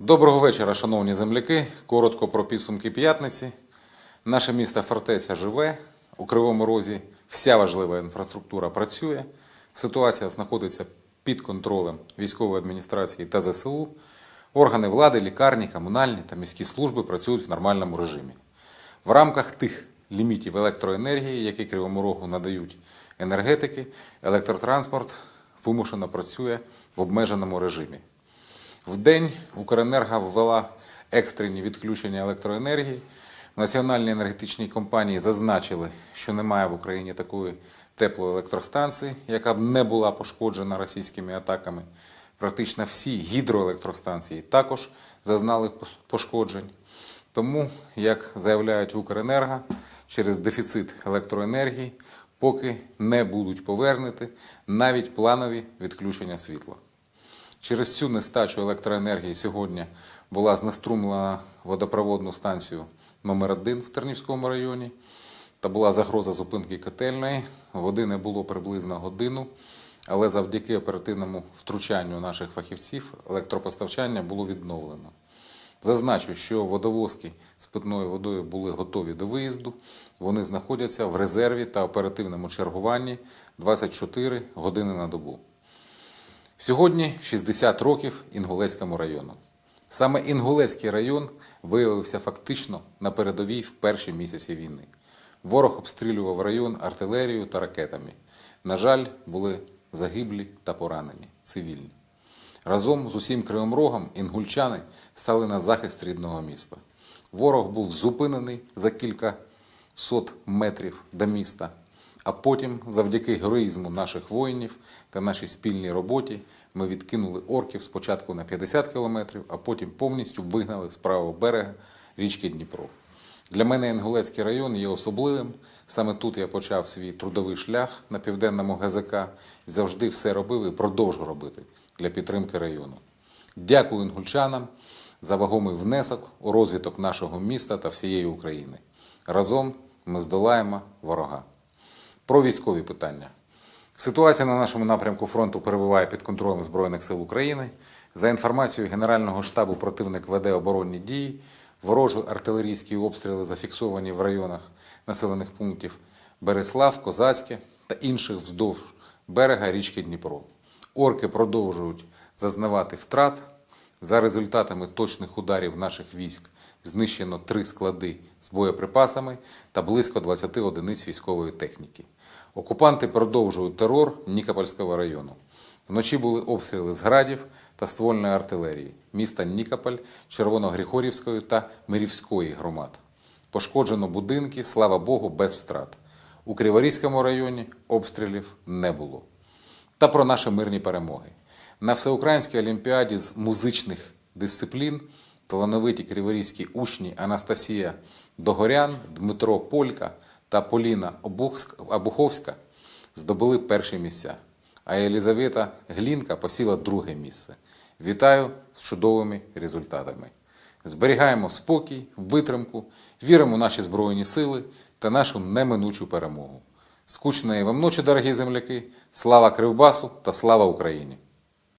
Доброго вечора, шановні земляки. Коротко про підсумки п'ятниці. Наше місто Фортеця живе. У Кривому Розі вся важлива інфраструктура працює. Ситуація знаходиться під контролем військової адміністрації та ЗСУ. Органи влади, лікарні, комунальні та міські служби працюють в нормальному режимі. В рамках тих лімітів електроенергії, які Кривому Рогу надають енергетики, електротранспорт вимушено працює в обмеженому режимі. В день Укренерго ввела екстрені відключення електроенергії. Національні енергетичні компанії зазначили, що немає в Україні такої теплої електростанції, яка б не була пошкоджена російськими атаками. Практично всі гідроелектростанції також зазнали пошкоджень. Тому, як заявляють в Укренерго, через дефіцит електроенергії поки не будуть повернути навіть планові відключення світла. Через цю нестачу електроенергії сьогодні була знеструмлена водопроводну станцію номер 1 в Тернівському районі та була загроза зупинки котельної. Води не було приблизно годину, але завдяки оперативному втручанню наших фахівців електропостачання було відновлено. Зазначу, що водовозки з питною водою були готові до виїзду. Вони знаходяться в резерві та оперативному чергуванні 24 години на добу. Сьогодні 60 років Інгулецькому району. Саме Інгулецький район виявився фактично на передовій в перші місяці війни. Ворог обстрілював район артилерією та ракетами. На жаль, були загиблі та поранені цивільні. Разом з усім Кривим Рогом інгульчани стали на захист рідного міста. Ворог був зупинений за кілька сот метрів до міста, а потім, завдяки героїзму наших воїнів та нашій спільній роботі, ми відкинули орків спочатку на 50 кілометрів, а потім повністю вигнали з правого берега річки Дніпро. Для мене Інгулецький район є особливим. Саме тут я почав свій трудовий шлях на південному ГЗК завжди все робив і продовжу робити для підтримки району. Дякую інгульчанам за вагомий внесок у розвиток нашого міста та всієї України. Разом ми здолаємо ворога. Про військові питання. Ситуація на нашому напрямку фронту перебуває під контролем Збройних сил України. За інформацією Генерального штабу, противник веде оборонні дії. Ворожі артилерійські обстріли зафіксовані в районах населених пунктів Береслав, Козацьке та інших вздовж берега річки Дніпро. Орки продовжують зазнавати втрат. За результатами точних ударів наших військ знищено три склади з боєприпасами та близько 20 одиниць військової техніки. Окупанти продовжують терор Нікопольського району. Вночі були обстріли з градів та ствольної артилерії міста Нікополь, Червоногригорівської та Мирівської громад. Пошкоджено будинки, слава Богу, без втрат. У Криворізькому районі обстрілів не було та про наші мирні перемоги. На всеукраїнській олімпіаді з музичних дисциплін талановиті криворізькі учні Анастасія Догорян, Дмитро Полька та Поліна Обуховська здобули перші місця, а Єлізавета Глінка посіла друге місце. Вітаю з чудовими результатами. Зберігаємо спокій, витримку, віримо в наші Збройні сили та нашу неминучу перемогу. Скучної вам ночі, дорогі земляки! Слава Кривбасу та слава Україні!